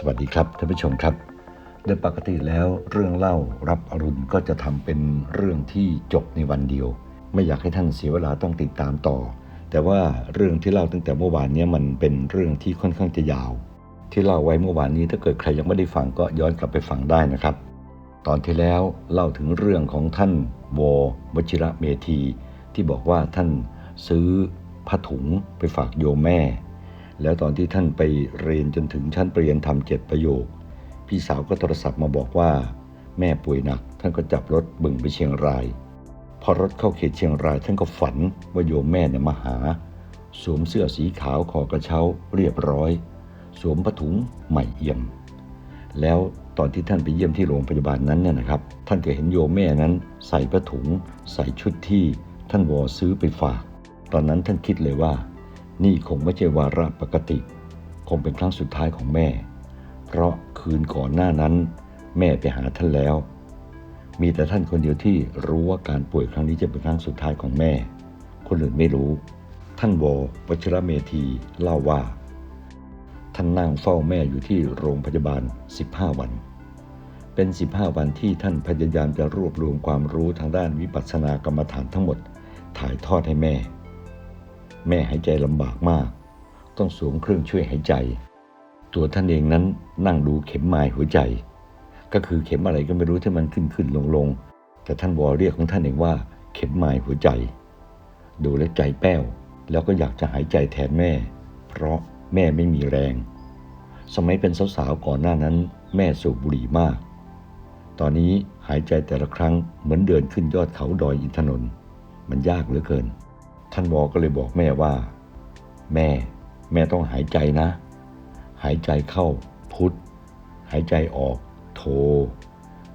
สวัสดีครับท่านผู้ชมครับ โดยปกติแล้วเรื่องเล่ารับอรุณก็จะทำเป็นเรื่องที่จบในวันเดียว ไม่อยากให้ท่านเสียเวลาต้องติดตามต่อ แต่ว่าเรื่องที่เล่าตั้งแต่เมื่อวานนี้มันเป็นเรื่องที่ค่อนข้างจะยาว ที่เล่าไว้เมื่อวานนี้ถ้าเกิดใครยังไม่ได้ฟังก็ย้อนกลับไปฟังได้นะครับ ตอนที่แล้วเล่าถึงเรื่องของท่านววชิระเมธีที่บอกว่าท่านซื้อผ้าถุงไปฝากโยมแม่ แล้วตอนที่ท่านไปเรียนจนถึงชั้นปริญญาธรรมเจ็ดประโยค พี่สาวก็โทรศัพท์มาบอกว่า แม่ป่วยหนัก ท่านก็จับรถบึงไปเชียงราย พอรถเข้าเขตเชียงราย ท่านก็ฝันว่าโยมแม่เนี่ยมาหา สวมเสื้อสีขาวคอกระเช้าเรียบร้อย สวมผ้าถุงใหม่เอี่ยม แล้วตอนที่ท่านไปเยี่ยมที่โรงพยาบาลนั้นเนี่ยนะครับ ท่านก็เห็นโยมแม่นั้น ใส่ผ้าถุง ใส่ชุดที่ท่านวอซื้อไปฝาก ตอนนั้นท่านคิดเลยว่า นี่คงไม่ใช่วาระปกติ คงเป็นครั้งสุดท้ายของแม่ เพราะคืนก่อนหน้านั้น แม่ไปหาท่านแล้ว มีแต่ท่านคนเดียวที่รู้ว่าการป่วยครั้งนี้จะเป็นครั้งสุดท้ายของแม่ คนอื่นไม่รู้ ท่านวอวชิระเมธีเล่าว่า ท่านนั่งเฝ้าแม่อยู่ที่โรงพยาบาล 15 วัน เป็น 15 วันที่ท่านพยายามจะรวบรวมความรู้ทางด้านวิปัสสนากรรมฐานทั้งหมด ถ่ายทอดให้แม่ แม่หายใจลำบากมาก ต้องสวมเครื่องช่วยหายใจ ตัวท่านเองนั้นนั่งดูเข็มไม้หัวใจ ก็คือเข็มอะไรก็ไม่รู้ที่มันขึ้นขึ้นลงลงแต่ท่านวอเรียกของท่านเองว่า เข็มไม้หัวใจ ดูแล้วใจแป้ว แล้วก็อยากจะหายใจแทนแม่ เพราะแม่ไม่มีแรง สมัยเป็นสาวๆก่อนหน้านั้น แม่สูบบุหรี่มาก ตอนนี้หายใจแต่ละครั้งเหมือนเดินขึ้นยอดเขาดอยอินทนนท์มันยากเหลือเกิน ท่านวอก็เลยบอกแม่ว่า แม่ แม่ต้องหายใจนะ หายใจเข้าพุทธหายใจออกโท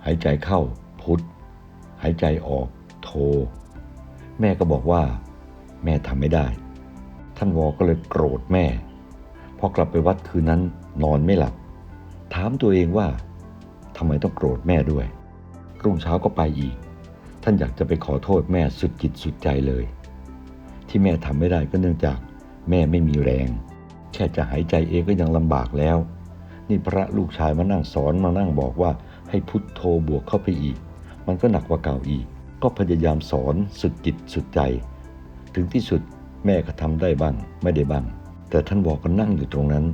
หายใจเข้าพุทธหายใจออกโท แม่ก็บอกว่า แม่ทำไม่ได้ ท่านวอก็เลยโกรธแม่ พอกลับไปวัดคืนนั้นนอนไม่หลับ ถามตัวเองว่าทำไมต้องโกรธแม่ด้วย รุ่งเช้าก็ไปอีก ท่านอยากจะไปขอโทษแม่สุดจิตสุดใจเลย ที่แม่ทำไม่ได้ก็เนื่องจากแม่ไม่มีแรง แค่จะหายใจเองก็ยังลำบากแล้ว นี่พระลูกชายมานั่งสอนมานั่งบอกว่าให้พุทโธบวกเข้าไปอีก มันก็หนักกว่าเก่าอีก ก็พยายามสอนสุดจิตสุดใจ ถึงที่สุดแม่ก็ทำได้บ้างไม่ได้บ้าง แต่ท่านบอกก็นั่งอยู่ตรงนั้น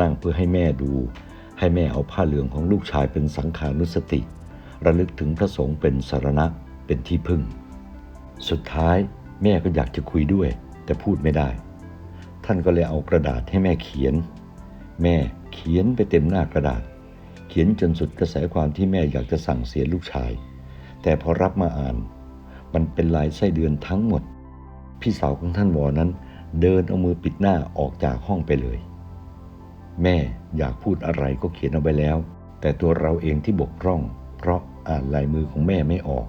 นั่งเพื่อให้แม่ดู ให้แม่เอาผ้าเหลืองของลูกชายเป็นสังขานุสติ ระลึกถึงพระสงฆ์เป็นสารณะเป็นที่พึ่ง สุดท้าย แม่ก็อยากจะคุยด้วย แต่พูดไม่ได้ ท่านก็เลยเอากระดาษให้แม่เขียน แม่เขียนไปเต็มหน้ากระดาษ เขียนจนสุดกระแสความที่แม่อยากจะสั่งเสียลูกชาย แต่พอรับมาอ่าน มันเป็นลายไส้เดือนทั้งหมด พี่สาวของท่านวอนั้น เดินเอามือปิดหน้าออกจากห้องไปเลย แม่อยากพูดอะไรก็เขียนเอาไว้แล้ว แต่ตัวเราเองที่บกพร่อง เพราะอ่านลายมือของแม่ไม่ออก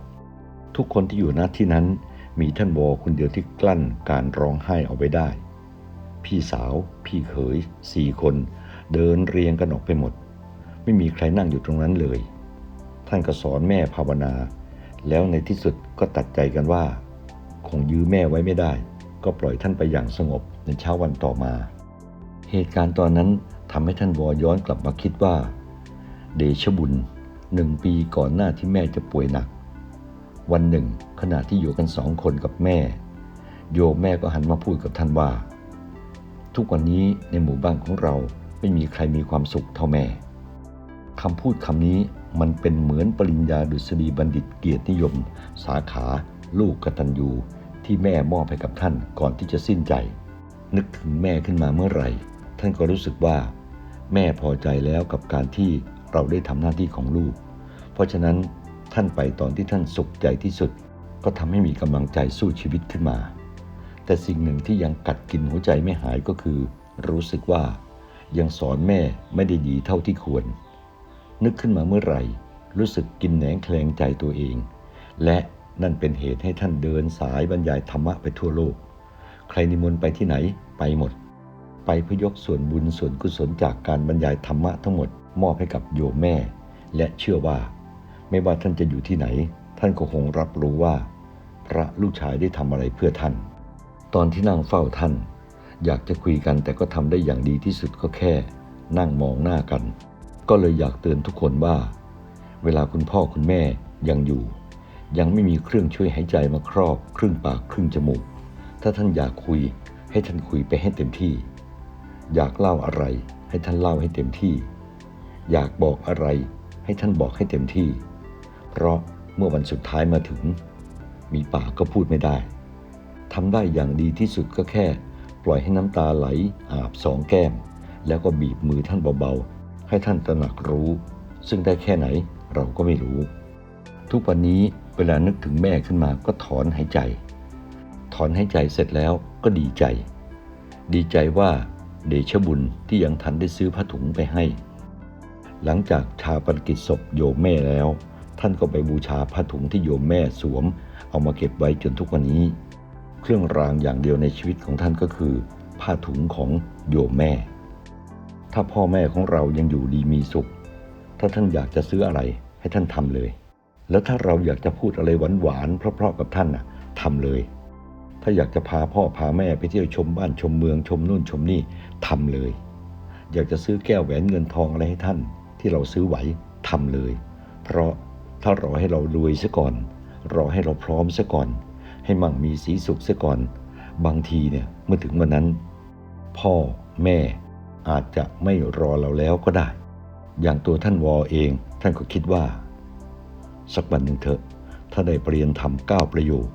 ทุกคนที่อยู่ณที่นั้น มีท่านวอคนเดียวที่กลั้นการร้องไห้เอาไว้ได้ พี่สาว พี่เขยสี่คน เดินเรียงกันออกไปหมด ไม่มีใครนั่งอยู่ตรงนั้นเลย ท่านก็สอนแม่ภาวนา แล้วในที่สุดก็ตัดใจกันว่า คงยื้อแม่ไว้ไม่ได้ ก็ปล่อยท่านไปอย่างสงบในเช้าวันต่อมา เหตุการณ์ตอนนั้นทำให้ท่านวอย้อนกลับมาคิดว่า เดชบุญหนึ่งปีก่อนหน้าที่แม่จะป่วยหนัก วันหนึ่ง ขณะที่อยู่กันสองคนกับแม่ โยมแม่ก็หันมาพูดกับท่านว่า ทุกวันนี้ในหมู่บ้านของเราไม่มีใครมีความสุขเท่าแม่คำพูดคำนี้มันเป็นเหมือนปริญญาดุษฎีบัณฑิตเกียรตินิยม สาขา ลูกกตัญญูที่แม่มอบให้กับท่านก่อนที่จะสิ้นใจ นึกถึงแม่ขึ้นมาเมื่อไหร่ ท่านก็รู้สึกว่า แม่พอใจแล้วกับการที่เราได้ทำหน้าที่ของลูก เพราะฉะนั้น ท่านไปตอนที่ท่านสุขใจที่สุด ก็ทำให้มีกำลังใจสู้ชีวิตขึ้นมา แต่สิ่งหนึ่งที่ยังกัดกินหัวใจไม่หายก็คือ รู้สึกว่ายังสอนแม่ไม่ได้ดีเท่าที่ควร นึกขึ้นมาเมื่อไหร่ รู้สึกกินแหนงแคลงใจตัวเอง และนั่นเป็นเหตุให้ท่านเดินสายบรรยายธรรมะไปทั่วโลก ใครนิมนต์ไปที่ไหนไปหมด ไปเพื่อยกส่วนบุญส่วนกุศลจากการบรรยายธรรมะทั้งหมด มอบให้กับโยมแม่ และเชื่อว่า ไม่ว่าท่านจะอยู่ที่ไหน ท่านก็คงรับรู้ว่า พระลูกชายได้ทำอะไรเพื่อท่าน ตอนที่นั่งเฝ้าท่าน อยากจะคุยกันแต่ก็ทำได้อย่างดีที่สุดก็แค่ นั่งมองหน้ากัน ก็เลยอยากเตือนทุกคนว่า เวลาคุณพ่อคุณแม่ยังอยู่ ยังไม่มีเครื่องช่วยหายใจมาครอบครึ่งปากครึ่งจมูก ถ้าท่านอยากคุยให้ท่านคุยไปให้เต็มที่ อยากเล่าอะไรให้ท่านเล่าให้เต็มที่ อยากบอกอะไรให้ท่านบอกให้เต็มที่ เพราะเมื่อวันสุดท้ายมาถึง มีปากก็พูดไม่ได้ทำได้อย่างดีที่สุดก็แค่ ปล่อยให้น้ำตาไหลอาบสองแก้ม แล้วก็บีบมือท่านเบาๆ ให้ท่านตระหนักรู้ ซึ่งได้แค่ไหนเราก็ไม่รู้ ทุกวันนี้เวลานึกถึงแม่ขึ้นมาก็ถอนหายใจ ถอนหายใจเสร็จแล้วก็ดีใจ ดีใจว่าเดชบุญที่ยังทันได้ซื้อผ้าถุงไปให้ หลังจากชาปนกิจศพโยมแม่แล้ว ท่านก็ไปบูชาผ้าถุงที่โยมแม่สวม เอามาเก็บไว้จนทุกวันนี้ เครื่องรางอย่างเดียวในชีวิตของท่านก็คือ ผ้าถุงของโยมแม่ ถ้าพ่อแม่ของเรายังอยู่ดีมีสุข ถ้าท่านอยากจะซื้ออะไรให้ท่านทำเลย แล้วถ้าเราอยากจะพูดอะไรหวานๆเพราะๆกับท่านน่ะทำเลย ถ้าอยากจะพาพ่อพาแม่ไปเที่ยวชมบ้านชมเมืองชมนู่นชมนี่ทำเลย อยากจะซื้อแก้วแหวนเงินทองอะไรให้ท่าน ที่เราซื้อไหวทำเลย เพราะ ถ้ารอให้เรารวยซะก่อน รอให้เราพร้อมซะก่อน ให้มั่งมีสีสุขซะก่อน บางทีเนี่ยเมื่อถึงวันนั้น พ่อแม่อาจจะไม่รอเราแล้วก็ได้ อย่างตัวท่านวอเองท่านก็คิดว่า สักวันหนึ่งเถอะ ถ้าได้เปลี่ยนทำเก้าประโยค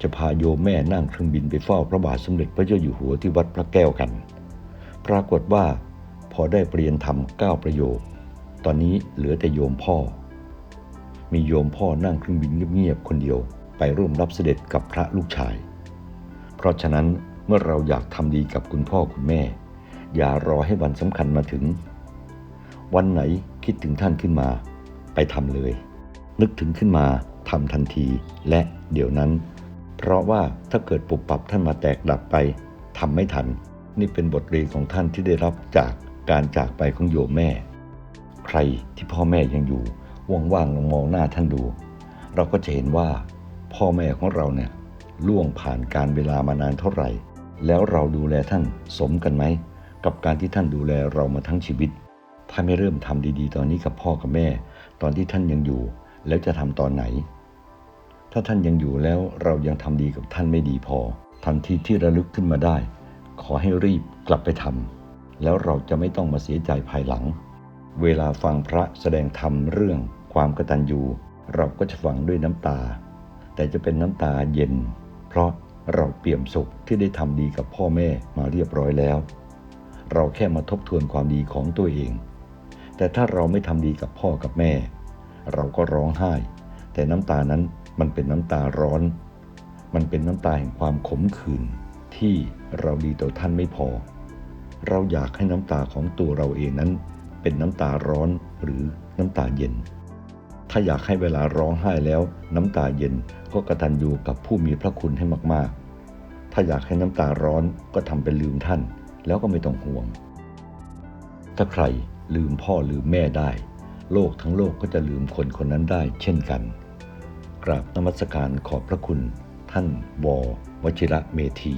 จะพาโยมแม่นั่งเครื่องบินไปเฝ้าพระบาทสมเด็จพระเจ้าอยู่หัวที่วัดพระแก้วกัน ปรากฏว่าพอได้เปลี่ยนทำเก้าประโยค ตอนนี้เหลือแต่โยมพ่อ มีโยมพ่อนั่งเครื่องบินเงียบๆคนเดียวไปร่วมรับเสด็จกับพระลูกชาย เพราะฉะนั้นเมื่อเราอยากทำดีกับคุณพ่อคุณแม่ อย่ารอให้วันสำคัญมาถึง วันไหนคิดถึงท่านขึ้นมา ไปทำเลย นึกถึงขึ้นมาทำทันทีและเดี๋ยวนั้น เพราะว่าถ้าเกิดปุบปับท่านมาแตกดับไปทำไม่ทัน นี่เป็นบทเรียนของท่านที่ได้รับจากการจากไปของโยมแม่ ใครที่พ่อแม่ยังอยู่ ว่างๆลองมองหน้าท่านดู เราก็จะเห็นว่าพ่อแม่ของเราเนี่ยล่วงผ่านการเวลามานานเท่าไหร่ แล้วเราดูแลท่านสมกันไหม กับการที่ท่านดูแลเรามาทั้งชีวิต ถ้าไม่เริ่มทำดีๆ ตอนนี้กับพ่อกับแม่ ตอนที่ท่านยังอยู่ แล้วจะทำตอนไหน ถ้าท่านยังอยู่แล้วเรายังทำดีกับท่านไม่ดีพอ ทันทีที่ระลึกขึ้นมาได้ ขอให้รีบกลับไปทำแล้วเราจะไม่ต้องมาเสียใจภายหลัง เวลาฟังพระแสดงธรรมเรื่อง ความกตัญญูเราก็จะฟังด้วยน้ำตา แต่จะเป็นน้ำตาเย็น เพราะเราเปี่ยมสุขที่ได้ทำดีกับพ่อแม่มาเรียบร้อยแล้ว เราแค่มาทบทวนความดีของตัวเอง แต่ถ้าเราไม่ทำดีกับพ่อกับแม่ เราก็ร้องไห้ แต่น้ำตานั้นมันเป็นน้ำตาร้อน มันเป็นน้ำตาแห่งความขมขื่นที่เราดีต่อท่านไม่พอ เราอยากให้น้ำตาของตัวเราเองนั้น เป็นน้ำตาร้อนหรือน้ำตาเย็น ถ้าอยากให้เวลาร้องไห้แล้ว น้ำตาเย็นก็กระตันอยู่กับผู้มีพระคุณให้มากๆ ถ้าอยากให้น้ำตาร้อนก็ทำเป็นลืมท่าน แล้วก็ไม่ต้องห่วง ถ้าใครลืมพ่อลืมแม่ได้ โลกทั้งโลกก็จะลืมคนคนนั้นได้เช่นกัน กราบนมัสการขอบพระคุณ ท่านววชิระเมธี